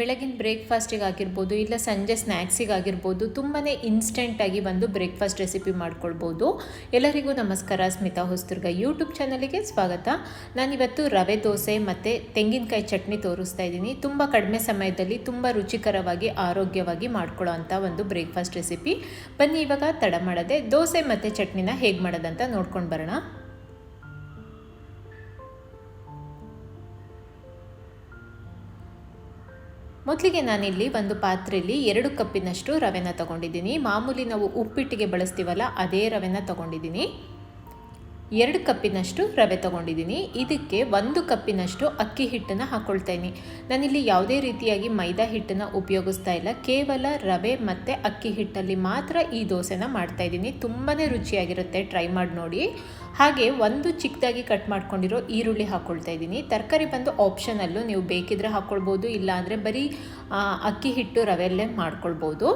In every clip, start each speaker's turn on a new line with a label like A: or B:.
A: ಬೆಳಗಿನ ಬ್ರೇಕ್ಫಾಸ್ಟಿಗೆ ಆಗಿರ್ಬೋದು, ಇಲ್ಲ ಸಂಜೆ ಸ್ನ್ಯಾಕ್ಸಿಗೆ ಆಗಿರ್ಬೋದು ತುಂಬಾ ಇನ್ಸ್ಟೆಂಟಾಗಿ ಬಂದು ಬ್ರೇಕ್ಫಾಸ್ಟ್ ರೆಸಿಪಿ ಮಾಡ್ಕೊಳ್ಬೋದು. ಎಲ್ಲರಿಗೂ ನಮಸ್ಕಾರ, ಸ್ಮಿತಾ ಹೊಸ್ತುರ್ಗ ಯೂಟ್ಯೂಬ್ ಚಾನಲಿಗೆ ಸ್ವಾಗತ. ನಾನಿವತ್ತು ರವೆ ದೋಸೆ ಮತ್ತು ತೆಂಗಿನಕಾಯಿ ಚಟ್ನಿ ತೋರಿಸ್ತಾ ಇದ್ದೀನಿ. ತುಂಬ ಕಡಿಮೆ ಸಮಯದಲ್ಲಿ ತುಂಬ ರುಚಿಕರವಾಗಿ, ಆರೋಗ್ಯವಾಗಿ ಮಾಡ್ಕೊಳ್ಳೋ ಅಂಥ ಒಂದು ಬ್ರೇಕ್ಫಾಸ್ಟ್ ರೆಸಿಪಿ. ಬನ್ನಿ, ಇವಾಗ ತಡ ಮಾಡದೆ ದೋಸೆ ಮತ್ತು ಚಟ್ನಿನ ಹೇಗೆ ಮಾಡೋದಂತ ನೋಡ್ಕೊಂಡು ಬರೋಣ. ಮೊದಲಿಗೆ ನಾನಿಲ್ಲಿ ಒಂದು ಪಾತ್ರೆಯಲ್ಲಿ ಎರಡು ಕಪ್ಪಿನಷ್ಟು ರವೆನ ತಗೊಂಡಿದ್ದೀನಿ. ಮಾಮೂಲಿ ನಾವು ಉಪ್ಪಿಟ್ಟಿಗೆ ಬಳಸ್ತೀವಲ್ಲ, ಅದೇ ರವೆನ ತಗೊಂಡಿದ್ದೀನಿ. ಎರಡು ಕಪ್ಪಿನಷ್ಟು ರವೆ ತೊಗೊಂಡಿದ್ದೀನಿ. ಇದಕ್ಕೆ ಒಂದು ಕಪ್ಪಿನಷ್ಟು ಅಕ್ಕಿ ಹಿಟ್ಟನ್ನು ಹಾಕ್ಕೊಳ್ತಾ ಇದ್ದೀನಿ ನಾನಿಲ್ಲಿ ಯಾವುದೇ ರೀತಿಯಾಗಿ ಮೈದಾ ಹಿಟ್ಟನ್ನು ಉಪಯೋಗಿಸ್ತಾ ಇಲ್ಲ. ಕೇವಲ ರವೆ ಮತ್ತು ಅಕ್ಕಿ ಹಿಟ್ಟಲ್ಲಿ ಮಾತ್ರ ಈ ದೋಸೆನ ಮಾಡ್ತಾ ಇದ್ದೀನಿ. ತುಂಬಾ ರುಚಿಯಾಗಿರುತ್ತೆ. ಟ್ರೈ ಮಾಡಿ ನೋಡಿ. ಹಾಗೆ ಒಂದು ಚಿಕ್ಕದಾಗಿ ಕಟ್ ಮಾಡ್ಕೊಂಡಿರೋ ಈರುಳ್ಳಿ ಹಾಕ್ಕೊಳ್ತಾ ಇದ್ದೀನಿ. ತರಕಾರಿ ಬಂದು ಆಪ್ಷನಲ್ಲೂ ನೀವು ಬೇಕಿದ್ರೆ ಹಾಕ್ಕೊಳ್ಬೋದು ಇಲ್ಲಾಂದರೆ ಬರೀ ಅಕ್ಕಿ ಹಿಟ್ಟು ರವೆಯಲ್ಲೇ ಮಾಡ್ಕೊಳ್ಬೋದು.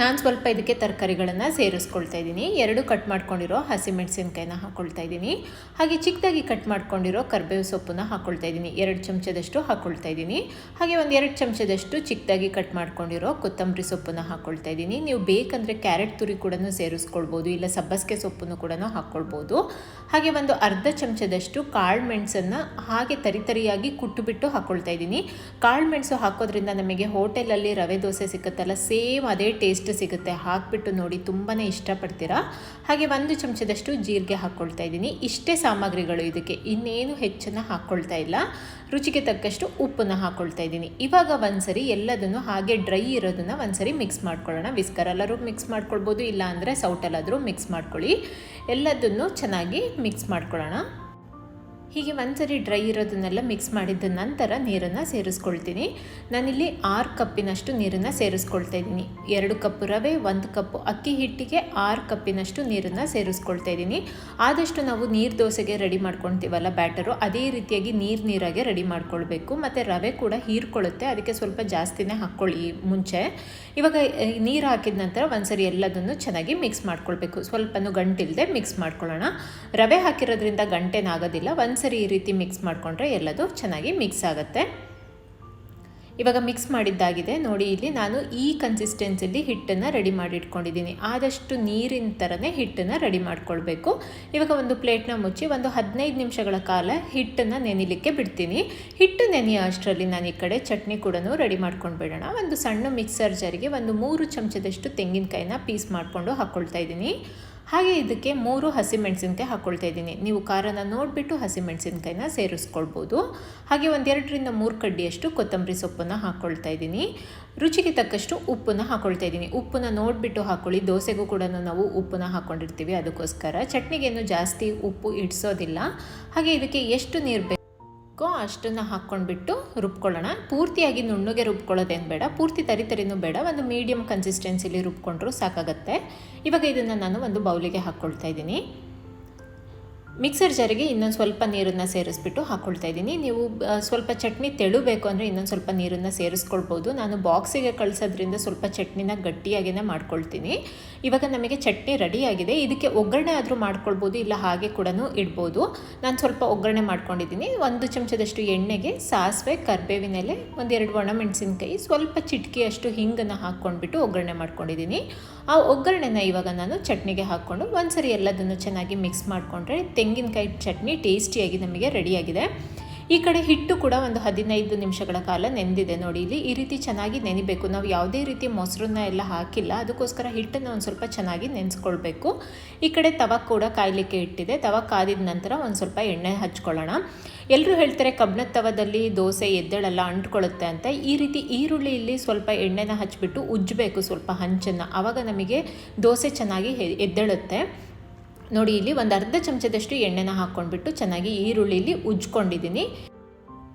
A: ನಾನು ಸ್ವಲ್ಪ ಇದಕ್ಕೆ ತರಕಾರಿಗಳನ್ನು ಸೇರಿಸ್ಕೊಳ್ತಾ ಇದ್ದೀನಿ. ಎರಡು ಕಟ್ ಮಾಡ್ಕೊಂಡಿರೋ ಹಸಿಮೆಣಸಿನ್ಕಾಯಿನ ಹಾಕ್ಕೊಳ್ತಾ ಇದ್ದೀನಿ. ಹಾಗೆ ಚಿಕ್ಕದಾಗಿ ಕಟ್ ಮಾಡ್ಕೊಂಡಿರೋ ಕರ್ಬೇವು ಸೊಪ್ಪನ್ನ ಹಾಕ್ಕೊಳ್ತಾ ಇದ್ದೀನಿ. ಎರಡು ಚಮಚದಷ್ಟು ಹಾಕ್ಕೊಳ್ತಾ ಇದ್ದೀನಿ. ಹಾಗೆ ಒಂದು ಎರಡು ಚಮಚದಷ್ಟು ಚಿಕ್ಕದಾಗಿ ಕಟ್ ಮಾಡ್ಕೊಂಡಿರೋ ಕೊತ್ತಂಬರಿ ಸೊಪ್ಪನ್ನು ಹಾಕ್ಕೊಳ್ತಾ ಇದ್ದೀನಿ. ನೀವು ಬೇಕಂದರೆ ಕ್ಯಾರೆಟ್ ತುರಿ ಕೂಡ ಸೇರಿಸ್ಕೊಳ್ಬೋದು, ಇಲ್ಲ ಸಬ್ಬಸಿಗೆ ಸೊಪ್ಪನ್ನು ಕೂಡ ಹಾಕ್ಕೊಳ್ಬೋದು ಹಾಗೆ ಒಂದು ಅರ್ಧ ಚಮಚದಷ್ಟು ಕಾಳು ಮೆಣಸನ್ನು ಹಾಗೆ ತರಿತರಿಯಾಗಿ ಕುಟ್ಟುಬಿಟ್ಟು ಹಾಕ್ಕೊಳ್ತಾ ಇದ್ದೀನಿ. ಕಾಳು ಮೆಣಸು ಹಾಕೋದ್ರಿಂದ ನಮಗೆ ಹೋಟೆಲಲ್ಲಿ ರವೆ ದೋಸೆ ಸಿಕ್ಕತ್ತಲ್ಲ, ಸೇಮ್ ಅದೇ ಟೇಸ್ಟ್ ಸಿಗುತ್ತೆ ಹಾಕ್ಬಿಟ್ಟು ನೋಡಿ ತುಂಬಾ ಇಷ್ಟಪಡ್ತೀರಾ? ಹಾಗೆ ಒಂದು ಚಮಚದಷ್ಟು ಜೀರಿಗೆ ಹಾಕ್ಕೊಳ್ತಾ ಇದ್ದೀನಿ. ಇಷ್ಟೇ ಸಾಮಗ್ರಿಗಳು ಇದಕ್ಕೆ. ಇನ್ನೇನು ಹೆಚ್ಚನ್ನು ಹಾಕ್ಕೊಳ್ತಾ ಇಲ್ಲ. ರುಚಿಗೆ ತಕ್ಕಷ್ಟು ಉಪ್ಪನ್ನು ಹಾಕ್ಕೊಳ್ತಾ ಇದ್ದೀನಿ. ಇವಾಗ ಒಂದ್ಸರಿ ಎಲ್ಲದನ್ನು ಹಾಗೆ ಡ್ರೈ ಇರೋದನ್ನು ಒಂದ್ಸರಿ ಮಿಕ್ಸ್ ಮಾಡ್ಕೊಳ್ಳೋಣ. ವಿಸ್ಕರಲ್ಲರೂ ಮಿಕ್ಸ್ ಮಾಡ್ಕೊಳ್ಬೋದು ಇಲ್ಲ ಅಂದರೆ ಸೌಟಲ್ಲಾದರೂ ಮಿಕ್ಸ್ ಮಾಡ್ಕೊಳ್ಳಿ. ಎಲ್ಲದನ್ನು ಚೆನ್ನಾಗಿ ಮಿಕ್ಸ್ ಮಾಡ್ಕೊಳ್ಳೋಣ. ಹೀಗೆ ಒಂದ್ಸರಿ ಡ್ರೈ ಇರೋದನ್ನೆಲ್ಲ ಮಿಕ್ಸ್ ಮಾಡಿದ ನಂತರ ನೀರನ್ನು ಸೇರಿಸ್ಕೊಳ್ತೀನಿ. ನಾನಿಲ್ಲಿ ಆರು ಕಪ್ಪಿನಷ್ಟು ನೀರನ್ನು ಸೇರಿಸ್ಕೊಳ್ತಾ ಇದ್ದೀನಿ. ಎರಡು ಕಪ್ ರವೆ, ಒಂದು ಕಪ್ ಅಕ್ಕಿ ಹಿಟ್ಟಿಗೆ ಆರು ಕಪ್ಪಿನಷ್ಟು ನೀರನ್ನು ಸೇರಿಸ್ಕೊಳ್ತಾ ಇದ್ದೀನಿ. ಆದಷ್ಟು ನಾವು ನೀರು ದೋಸೆಗೆ ರೆಡಿ ಮಾಡ್ಕೊಳ್ತೀವಲ್ಲ ಬ್ಯಾಟರು ಅದೇ ರೀತಿಯಾಗಿ ನೀರು ನೀರಾಗೆ ರೆಡಿ ಮಾಡ್ಕೊಳ್ಬೇಕು. ಮತ್ತು ರವೆ ಕೂಡ ಹೀರ್ಕೊಳ್ಳುತ್ತೆ, ಅದಕ್ಕೆ ಸ್ವಲ್ಪ ಜಾಸ್ತಿನೇ ಹಾಕ್ಕೊಳ್ಳಿ ಮುಂಚೆ. ಇವಾಗ ನೀರು ಹಾಕಿದ ನಂತರ ಒಂದ್ಸರಿ ಎಲ್ಲದನ್ನು ಚೆನ್ನಾಗಿ ಮಿಕ್ಸ್ ಮಾಡ್ಕೊಳ್ಬೇಕು. ಸ್ವಲ್ಪನೂ ಗಂಟಿಲ್ಲದೆ ಮಿಕ್ಸ್ ಮಾಡ್ಕೊಳ್ಳೋಣ. ರವೆ ಹಾಕಿರೋದ್ರಿಂದ ಗಂಟೆನಾಗೋದಿಲ್ಲ ಒಂದು ಸರಿ ಈ ರೀತಿ ಮಿಕ್ಸ್ ಮಾಡಿಕೊಂಡ್ರೆ ಎಲ್ಲದೂ ಚೆನ್ನಾಗಿ ಮಿಕ್ಸ್ ಆಗುತ್ತೆ. ಇವಾಗ ಮಿಕ್ಸ್ ಮಾಡಿದ್ದಾಗಿದೆ. ನೋಡಿ, ಇಲ್ಲಿ ನಾನು ಈ ಕನ್ಸಿಸ್ಟೆನ್ಸಿಲಿ ಹಿಟ್ಟನ್ನು ರೆಡಿ ಮಾಡಿ ಇಟ್ಕೊಂಡಿದ್ದೀನಿ. ಆದಷ್ಟು ನೀರಿನ ಥರನೇ ಹಿಟ್ಟನ್ನು ರೆಡಿ ಮಾಡ್ಕೊಳ್ಬೇಕು. ಇವಾಗ ಒಂದು ಪ್ಲೇಟ್ನ ಮುಚ್ಚಿ ಒಂದು ಹದಿನೈದು ನಿಮಿಷಗಳ ಕಾಲ ಹಿಟ್ಟನ್ನು ನೆನಿಲಿಕ್ಕೆ ಬಿಡ್ತೀನಿ. ಹಿಟ್ಟು ನೆನೆಯೋ ಅಷ್ಟರಲ್ಲಿ ನಾನು ಈ ಕಡೆ ಚಟ್ನಿ ಕೂಡ ರೆಡಿ ಮಾಡ್ಕೊಂಡು ಬಿಡೋಣ. ಒಂದು ಸಣ್ಣ ಮಿಕ್ಸರ್ ಜಾರಿಗೆ ಒಂದು ಮೂರು ಚಮಚದಷ್ಟು ತೆಂಗಿನಕಾಯಿನ ಪೀಸ್ ಮಾಡಿಕೊಂಡು ಹಾಕ್ಕೊಳ್ತಾ ಇದ್ದೀನಿ. ಹಾಗೆ ಇದಕ್ಕೆ ಮೂರು ಹಸಿಮೆಣಸಿನ್ಕಾಯಿ ಹಾಕ್ಕೊಳ್ತಾ ಇದ್ದೀನಿ. ನೀವು ಖಾರನ ನೋಡಿಬಿಟ್ಟು ಹಸಿಮೆಣಸಿನ್ಕಾಯಿನ ಸೇರಿಸ್ಕೊಳ್ಬೋದು. ಹಾಗೆ ಒಂದೆರಡರಿಂದ ಮೂರು ಕಡ್ಡಿಯಷ್ಟು ಕೊತ್ತಂಬರಿ ಸೊಪ್ಪನ್ನು ಹಾಕ್ಕೊಳ್ತಾ ಇದ್ದೀನಿ. ರುಚಿಗೆ ತಕ್ಕಷ್ಟು ಉಪ್ಪನ್ನು ಹಾಕ್ಕೊಳ್ತಾ ಇದ್ದೀನಿ. ಉಪ್ಪನ್ನು ನೋಡಿಬಿಟ್ಟು ಹಾಕ್ಕೊಳ್ಳಿ ದೋಸೆಗೂ ಕೂಡ ನಾವು ಉಪ್ಪನ್ನು ಹಾಕ್ಕೊಂಡಿರ್ತೀವಿ ಅದಕ್ಕೋಸ್ಕರ ಚಟ್ನಿಗೇನು ಜಾಸ್ತಿ ಉಪ್ಪು ಇಡಿಸೋದಿಲ್ಲ. ಹಾಗೆ ಇದಕ್ಕೆ ಎಷ್ಟು ನೀರು ಅಷ್ಟನ್ನು ಹಾಕ್ಕೊಂಡ್ಬಿಟ್ಟು ರುಬ್ಕೊಳ್ಳೋಣ. ಪೂರ್ತಿಯಾಗಿ ನುಣ್ಣಗೆ ರುಬ್ಕೊಳ್ಳೋದೇನು ಬೇಡ. ಪೂರ್ತಿ ತರಿ ತರಿನೂ ಬೇಡ. ಒಂದು ಮೀಡಿಯಮ್ ಕನ್ಸಿಸ್ಟೆನ್ಸಿಲಿ ರುಬ್ಕೊಂಡ್ರೂ ಸಾಕಾಗತ್ತೆ. ಇವಾಗ ಇದನ್ನು ನಾನು ಒಂದು ಬೌಲಿಗೆ ಹಾಕ್ಕೊಳ್ತಾ ಇದ್ದೀನಿ. ಮಿಕ್ಸರ್ ಜಾರಿಗೆ ಇನ್ನೊಂದು ಸ್ವಲ್ಪ ನೀರನ್ನು ಸೇರಿಸ್ಬಿಟ್ಟು ಹಾಕ್ಕೊಳ್ತಾ ಇದ್ದೀನಿ. ನೀವು ಸ್ವಲ್ಪ ಚಟ್ನಿ ತೆಳುಬೇಕು ಅಂದರೆ ಇನ್ನೊಂದು ಸ್ವಲ್ಪ ನೀರನ್ನು ಸೇರಿಸ್ಕೊಳ್ಬೋದು. ನಾನು ಬಾಕ್ಸಿಗೆ ಕಳಿಸೋದ್ರಿಂದ ಸ್ವಲ್ಪ ಚಟ್ನಿನ ಗಟ್ಟಿಯಾಗಿಯೇ ಮಾಡ್ಕೊಳ್ತೀನಿ. ಇವಾಗ ನಮಗೆ ಚಟ್ನಿ ರೆಡಿಯಾಗಿದೆ. ಇದಕ್ಕೆ ಒಗ್ಗರಣೆ ಆದರೂ ಮಾಡ್ಕೊಳ್ಬೋದು, ಇಲ್ಲ ಹಾಗೆ ಕೂಡ ಇಡ್ಬೋದು. ನಾನು ಸ್ವಲ್ಪ ಒಗ್ಗರಣೆ ಮಾಡ್ಕೊಂಡಿದ್ದೀನಿ. ಒಂದು ಚಮಚದಷ್ಟು ಎಣ್ಣೆಗೆ ಸಾಸಿವೆ ಕರ್ಬೇವಿನೆಲೆ ಒಂದೆರಡು ಒಣಮೆಣಸಿನ್ಕಾಯಿ ಸ್ವಲ್ಪ ಚಿಟಕಿಯಷ್ಟು ಹಿಂಗನ್ನು ಹಾಕ್ಕೊಂಡ್ಬಿಟ್ಟು ಒಗ್ಗರಣೆ ಮಾಡ್ಕೊಂಡಿದ್ದೀನಿ. ಆ ಒಗ್ಗರಣೆನ ಇವಾಗ ನಾನು ಚಟ್ನಿಗೆ ಹಾಕ್ಕೊಂಡು ಒಂದ್ಸರಿ ಎಲ್ಲದನ್ನು ಚೆನ್ನಾಗಿ ಮಿಕ್ಸ್ ಮಾಡಿಕೊಂಡ್ರೆ ತೆಂಗಿನಕಾಯಿ ಚಟ್ನಿ ಟೇಸ್ಟಿಯಾಗಿ ನಮಗೆ ರೆಡಿಯಾಗಿದೆ. ಈ ಕಡೆ ಹಿಟ್ಟು ಕೂಡ ಒಂದು ಹದಿನೈದು ನಿಮಿಷಗಳ ಕಾಲ ನೆಂದಿದೆ ನೋಡಿ, ಇಲ್ಲಿ ಈ ರೀತಿ ಚೆನ್ನಾಗಿ ನೆನಿಬೇಕು. ನಾವು ಯಾವುದೇ ರೀತಿ ಮೊಸರನ್ನ ಎಲ್ಲ ಹಾಕಿಲ್ಲ, ಅದಕ್ಕೋಸ್ಕರ ಹಿಟ್ಟನ್ನು ಒಂದು ಸ್ವಲ್ಪ ಚೆನ್ನಾಗಿ ನೆನೆಸ್ಕೊಳ್ಬೇಕು. ಈ ಕಡೆ ತವ ಕೂಡ ಕಾಯಲಿಕ್ಕೆ ಇಟ್ಟಿದೆ. ತವ ಕಾದಿದ ನಂತರ ಒಂದು ಸ್ವಲ್ಪ ಎಣ್ಣೆ ಹಚ್ಕೊಳ್ಳೋಣ. ಎಲ್ಲರೂ ಹೇಳ್ತಾರೆ ಕಬ್ಬಿಣದ ತವದಲ್ಲಿ ದೋಸೆ ಎದ್ದಳೆಲ್ಲ ಅಂಟ್ಕೊಳ್ಳುತ್ತೆ ಅಂತ. ಈ ರೀತಿ ಈರುಳ್ಳಿಯಲ್ಲಿ ಸ್ವಲ್ಪ ಎಣ್ಣೆನ ಹಚ್ಚಿಬಿಟ್ಟು ಉಜ್ಜಬೇಕು ಸ್ವಲ್ಪ ಹಂಚನ್ನು. ಆವಾಗ ನಮಗೆ ದೋಸೆ ಚೆನ್ನಾಗಿ ಎದ್ದೇಳುತ್ತೆ. ನೋಡಿ ಇಲ್ಲಿ ಒಂದು ಅರ್ಧ ಚಮಚದಷ್ಟು ಎಣ್ಣೆನ ಹಾಕ್ಕೊಂಡ್ಬಿಟ್ಟು ಚೆನ್ನಾಗಿ ಈರುಳ್ಳಿಲಿ ಉಜ್ಕೊಂಡಿದ್ದೀನಿ.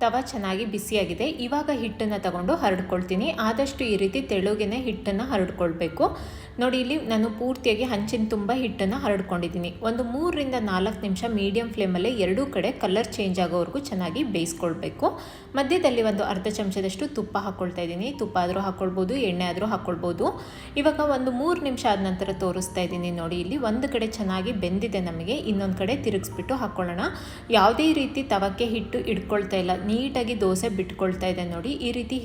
A: ತವ ಚೆನ್ನಾಗಿ ಬಿಸಿಯಾಗಿದೆ. ಇವಾಗ ಹಿಟ್ಟನ್ನು ತಗೊಂಡು ಹರಡ್ಕೊಳ್ತೀನಿ. ಆದಷ್ಟು ಈ ರೀತಿ ತೆಳುಗೆನೆ ಹಿಟ್ಟನ್ನು ಹರಡ್ಕೊಳ್ಬೇಕು. ನೋಡಿ, ಇಲ್ಲಿ ನಾನು ಪೂರ್ತಿಯಾಗಿ ಹಂಚಿನ ತುಂಬ ಹಿಟ್ಟನ್ನು ಹರಡ್ಕೊಂಡಿದ್ದೀನಿ. ಒಂದು ಮೂರರಿಂದ ನಾಲ್ಕು ನಿಮಿಷ ಮೀಡಿಯಂ ಫ್ಲೇಮಲ್ಲೇ ಎರಡೂ ಕಡೆ ಕಲರ್ ಚೇಂಜ್ ಆಗೋವರೆಗೂ ಚೆನ್ನಾಗಿ ಬೇಯಿಸ್ಕೊಳ್ಬೇಕು. ಮಧ್ಯದಲ್ಲಿ ಒಂದು ಅರ್ಧ ಚಮಚದಷ್ಟು ತುಪ್ಪ ಹಾಕ್ಕೊಳ್ತಾ ಇದ್ದೀನಿ. ತುಪ್ಪ ಆದರೂ ಹಾಕ್ಕೊಳ್ಬೋದು ಎಣ್ಣೆ ಆದರೂ ಹಾಕ್ಕೊಳ್ಬೋದು ಇವಾಗ ಒಂದು ಮೂರು ನಿಮಿಷ ಆದ ನಂತರ ತೋರಿಸ್ತಾ ಇದ್ದೀನಿ ನೋಡಿ, ಇಲ್ಲಿ ಒಂದು ಕಡೆ ಚೆನ್ನಾಗಿ ಬೆಂದಿದೆ ನಮಗೆ. ಇನ್ನೊಂದು ಕಡೆ ತಿರುಗಿಸ್ಬಿಟ್ಟು ಹಾಕ್ಕೊಳ್ಳೋಣ ಯಾವುದೇ ರೀತಿ ತವಕ್ಕೆ ಹಿಟ್ಟು ಇಟ್ಕೊಳ್ತಾ ಇಲ್ಲ. ನೀಟಾಗಿ ದೋಸೆ ಬಿಟ್ಕೊಳ್ತಾ ಇದೆ ನೋಡಿ. ಈ ರೀತಿ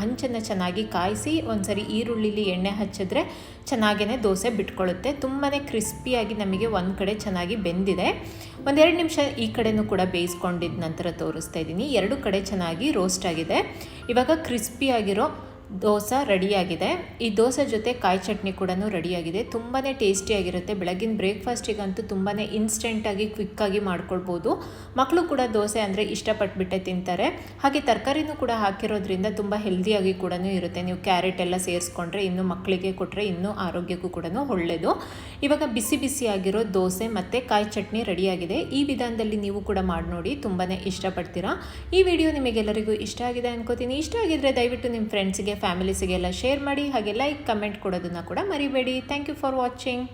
A: ಹಂಚನ್ನು ಚೆನ್ನಾಗಿ ಕಾಯಿಸಿ ಒಂದ್ಸರಿ ಈರುಳ್ಳಿಲಿ ಎಣ್ಣೆ ಹಚ್ಚಿದ್ರೆ ಚೆನ್ನಾಗೇ ದೋಸೆ ಬಿಟ್ಕೊಳ್ಳುತ್ತೆ ತುಂಬಾ ಕ್ರಿಸ್ಪಿಯಾಗಿ ನಮಗೆ ಒಂದು ಕಡೆ ಚೆನ್ನಾಗಿ ಬೆಂದಿದೆ. ಒಂದೆರಡು ನಿಮಿಷ ಈ ಕಡೆನೂ ಕೂಡ ಬೇಯಿಸ್ಕೊಂಡಿದ್ದ ನಂತರ ತೋರಿಸ್ತಾ ಇದ್ದೀನಿ. ಎರಡು ಕಡೆ ಚೆನ್ನಾಗಿ ರೋಸ್ಟ್ ಆಗಿದೆ. ಇವಾಗ ಕ್ರಿಸ್ಪಿಯಾಗಿರೋ ದೋಸೆ ರೆಡಿಯಾಗಿದೆ. ಈ ದೋಸೆ ಜೊತೆ ಕಾಯಿ ಚಟ್ನಿ ಕೂಡ ರೆಡಿಯಾಗಿದೆ. ತುಂಬಾ ಟೇಸ್ಟಿಯಾಗಿರುತ್ತೆ. ಬೆಳಗಿನ ಬ್ರೇಕ್ಫಾಸ್ಟಿಗಂತೂ ತುಂಬಾ ಇನ್ಸ್ಟೆಂಟಾಗಿ, ಕ್ವಿಕ್ಕಾಗಿ ಮಾಡ್ಕೊಳ್ಬೋದು. ಮಕ್ಕಳು ಕೂಡ ದೋಸೆ ಅಂದರೆ ಇಷ್ಟಪಟ್ಬಿಟ್ಟೆ ತಿಂತಾರೆ. ಹಾಗೆ ತರಕಾರಿನೂ ಕೂಡ ಹಾಕಿರೋದ್ರಿಂದ ತುಂಬ ಹೆಲ್ದಿಯಾಗಿ ಕೂಡ ಇರುತ್ತೆ. ನೀವು ಕ್ಯಾರೆಟ್ ಎಲ್ಲ ಸೇರಿಸ್ಕೊಂಡ್ರೆ ಇನ್ನು ಮಕ್ಕಳಿಗೆ ಕೊಟ್ಟರೆ ಇನ್ನೂ ಆರೋಗ್ಯಕ್ಕೂ ಕೂಡ ಒಳ್ಳೆಯದು ಇವಾಗ ಬಿಸಿ ಬಿಸಿಯಾಗಿರೋ ದೋಸೆ ಮತ್ತು ಕಾಯಿ ಚಟ್ನಿ ರೆಡಿಯಾಗಿದೆ. ಈ ವಿಧಾನದಲ್ಲಿ ನೀವು ಕೂಡ ಮಾಡಿ ನೋಡಿ ತುಂಬಾ ಇಷ್ಟಪಡ್ತೀರಾ. ಈ ವಿಡಿಯೋ ನಿಮಗೆಲ್ಲರಿಗೂ ಇಷ್ಟ ಆಗಿದೆ ಅನ್ಕೋತೀನಿ. ಇಷ್ಟ ಆಗಿದ್ರೆ ದಯವಿಟ್ಟು ನಿಮ್ಮ ಫ್ರೆಂಡ್ಸಿಗೆ ಫ್ಯಾಮಿಲೀಸಿಗೆಲ್ಲ ಶೇರ್ ಮಾಡಿ ಹಾಗೆ ಲೈಕ್ ಕಮೆಂಟ್ ಕೊಡೋದನ್ನು ಕೂಡ ಮರಿಬೇಡಿ. Thank you for watching